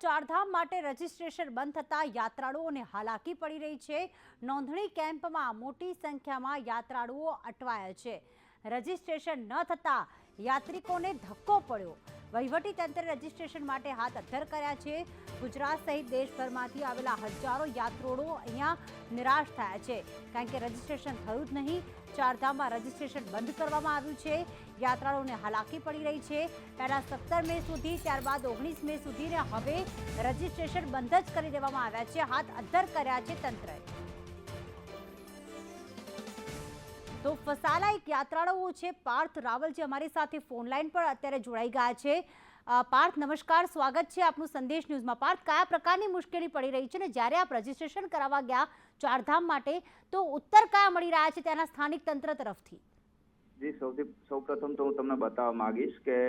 ચારધામ માટે રજીસ્ટ્રેશન બંધ થતાં યાત્રાળુઓને હાલાકી પડી રહી છે. નોંધણી કેમ્પમાં મોટી સંખ્યામાં યાત્રાળુઓ અટવાયા છે. રજીસ્ટ્રેશન ન થતાં યાત્રિકોને ધક્કો પડ્યો. વહીવટી તંત્રે રજીસ્ટ્રેશન માટે હાથ અધ્ધર કર્યા છે. ગુજરાત સહિત દેશભરમાંથી આવેલા હજારો યાત્રોળો અહીંયા નિરાશ થયા છે. કારણ કે રજીસ્ટ્રેશન થયું જ નહીં, ચારધામમાં રજીસ્ટ્રેશન બંધ કરવામાં આવ્યું છે. યાત્રાળુઓને હાલાકી પડી રહી છે. પહેલાં સત્તર મે સુધી, ત્યારબાદ ઓગણીસ મે સુધી હવે રજીસ્ટ્રેશન બંધ જ કરી દેવામાં આવ્યા છે. હાથ અધ્ધર કર્યા છે તંત્રએ. તો ફસાલા એક યાત્રાળુઓ છે, પાર્થ રાવલ જે અમારી સાથે ફોન લાઈન પર અત્યારે જોડાઈ ગયા છે. પાર્થ, નમસ્કાર, સ્વાગત છે આપનું સંદેશ ન્યૂઝમાં. પાર્થ, કયા પ્રકારની મુશ્કેલી પડી રહી છે ને જ્યારે આપ રજીસ્ટ્રેશન કરાવવા ગયા ચારધામ માટે, તો ઉત્તર કયા મળી રહ્યા છે ત્યાંના સ્થાનિક તંત્ર તરફથી? જી, સૌથી, સૌપ્રથમ તો હું તમને બતાવવા માંગીશ કે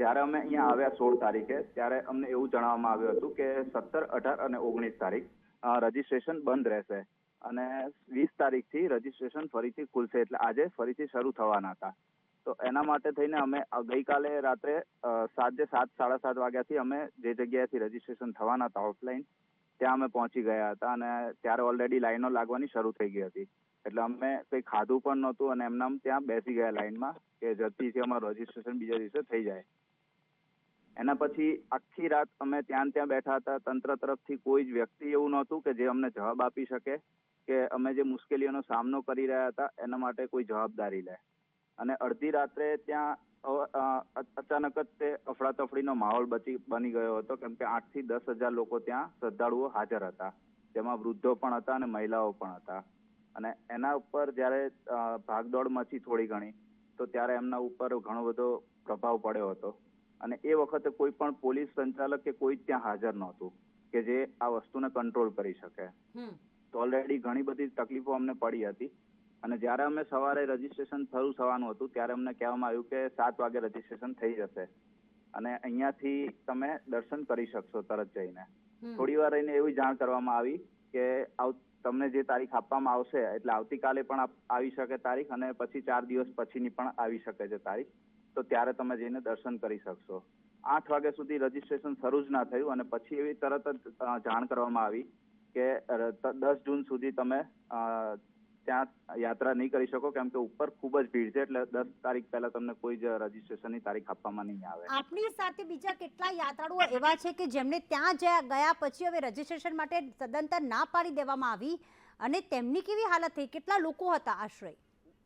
જ્યારે અમે અહીંયા આવ્યા સોળ તારીખે, ત્યારે અમને એવું જણાવવામાં આવ્યું હતું કે સત્તર, અઢાર અને ઓગણીસ તારીખ રજીસ્ટ્રેશન બંધ રહેશે. અને વીસ તારીખથી રજીસ્ટ્રેશન ફરીથી ખુલશે. એટલે આજે ફરીથી શરૂ થવાના હતા. તો એના માટે થઈને અમે ગઈકાલે રાત્રે સાંજે સાત, સાડા સાત વાગ્યાથી અમે જે જગ્યાએથી રજીસ્ટ્રેશન થવાના હતા ઓફલાઈન ત્યાં અમે પહોંચી ગયા હતા અને ત્યારે ઓલરેડી લાઈનો લાગવાની શરૂ થઈ ગઈ હતી. એટલે અમે કંઈ ખાધું પણ નહોતું અને એમનામ ત્યાં બેસી ગયા લાઈનમાં કે જલ્દીથી અમારું રજીસ્ટ્રેશન બીજા દિવસે થઈ જાય. એના પછી આખી રાત અમે ત્યાં ત્યાં બેઠા હતા. તંત્ર તરફથી કોઈ જ વ્યક્તિ એવું નહોતું કે જે અમને જવાબ આપી શકે કે અમે જે મુશ્કેલીઓનો સામનો કરી રહ્યા હતા એના માટે કોઈ જવાબદારી લે. અને અડધી રાત્રે ત્યાં અચાનક જ તે અફડાતફડીનો માહોલ બચી, બની ગયો હતો. કેમ કે આઠ દસ હજાર લોકો ત્યાં શ્રદ્ધાળુઓ હાજર હતા. જેમાં વૃદ્ધો પણ હતા અને મહિલાઓ પણ હતા. અને એના ઉપર જ્યારે ભાગદોડ મચી થોડી ઘણી, તો ત્યારે એમના ઉપર ઘણો બધો પ્રભાવ પડ્યો હતો. અને એ વખતે કોઈ પણ પોલીસ સંચાલક કે કોઈ ત્યાં હાજર નહોતું કે જે આ વસ્તુને કંટ્રોલ કરી શકે. તો ઓલરેડી ઘણી બધી તકલીફો અમને પડી હતી. અને જ્યારે અમે સવારે રજીસ્ટ્રેશન થયું થવાનું હતું ત્યારે અમને કહેવામાં આવ્યું કે સાત વાગે રજીસ્ટ્રેશન થઈ જશે. અને અહીંયાથી તમે દર્શન કરી શકશો તરત જઈને. થોડી વાર રહીને એવી જાણ કરવામાં આવી કે તમને જે તારીખ આપવામાં આવશે એટલે આવતીકાલે પણ આવી શકે તારીખ અને પછી ચાર દિવસ પછીની પણ આવી શકે છે તારીખ. તો ત્યારે તમે જઈને દર્શન કરી શકશો. આઠ વાગ્યા સુધી રજીસ્ટ્રેશન શરૂ જ ના થયું અને પછી એવી તરત જ જાણ કરવામાં આવી કે દસ જૂન સુધી તમે ત્યાં યાત્રા નહીં કરી શકો કેમ કે ઉપર ખૂબ જ ભીડ છે એટલે દસ તારીખ પહેલા તમને કોઈ જ રજીસ્ટ્રેશનની તારીખ આપવામાં નહીં આવે. આપની સાથે બીજા કેટલા યાત્રાળુઓ એવા છે કે જેમને ત્યાં ગયા પછી હવે રજીસ્ટ્રેશન માટે સદંતર ના પાડી દેવામાં આવી અને તેમની કેવી હાલત થઈ? કેટલા લોકો હતા આશ્રય?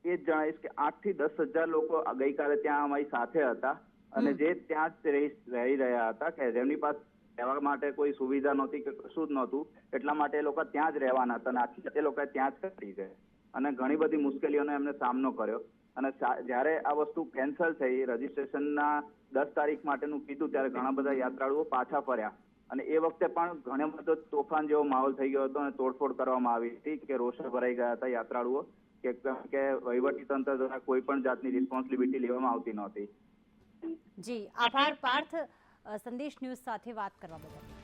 એ જ જણાવીશ કે આઠથી દસ હજાર લોકો ગઈકાલે ત્યાં અમારી સાથે હતા અને જે ત્યાં જ રહી રહી રહ્યા હતા કે જેમની પાસે રહેવા માટે કોઈ સુવિધા નહોતી કે કશું જ નહોતું એટલા માટે એ લોકો ત્યાં જ રહેવાના હતા અને આખી એ લોકો ત્યાં જ કરી છે અને ઘણી બધી મુશ્કેલીઓનો એમને સામનો કર્યો. અને જ્યારે આ વસ્તુ કેન્સલ થઈ રજીસ્ટ્રેશનના દસ તારીખ માટેનું કીધું ત્યારે ઘણા બધા યાત્રાળુઓ પાછા ફર્યા. અને એ વખતે પણ ઘણો બધો તોફાન જેવો માહોલ થઈ ગયો હતો અને તોડફોડ કરવામાં આવી હતી કે રોષે ભરાઈ ગયા હતા યાત્રાળુઓ કે કે વહીવટી તંત્ર દ્વારા કોઈ પણ જાતની રિસ્પોન્સિબિલિટી લેવામાં આવતી નહોતી. જી, આભાર પાર્થ સંદેશ ન્યૂઝ સાથે વાત કરવા બદલ.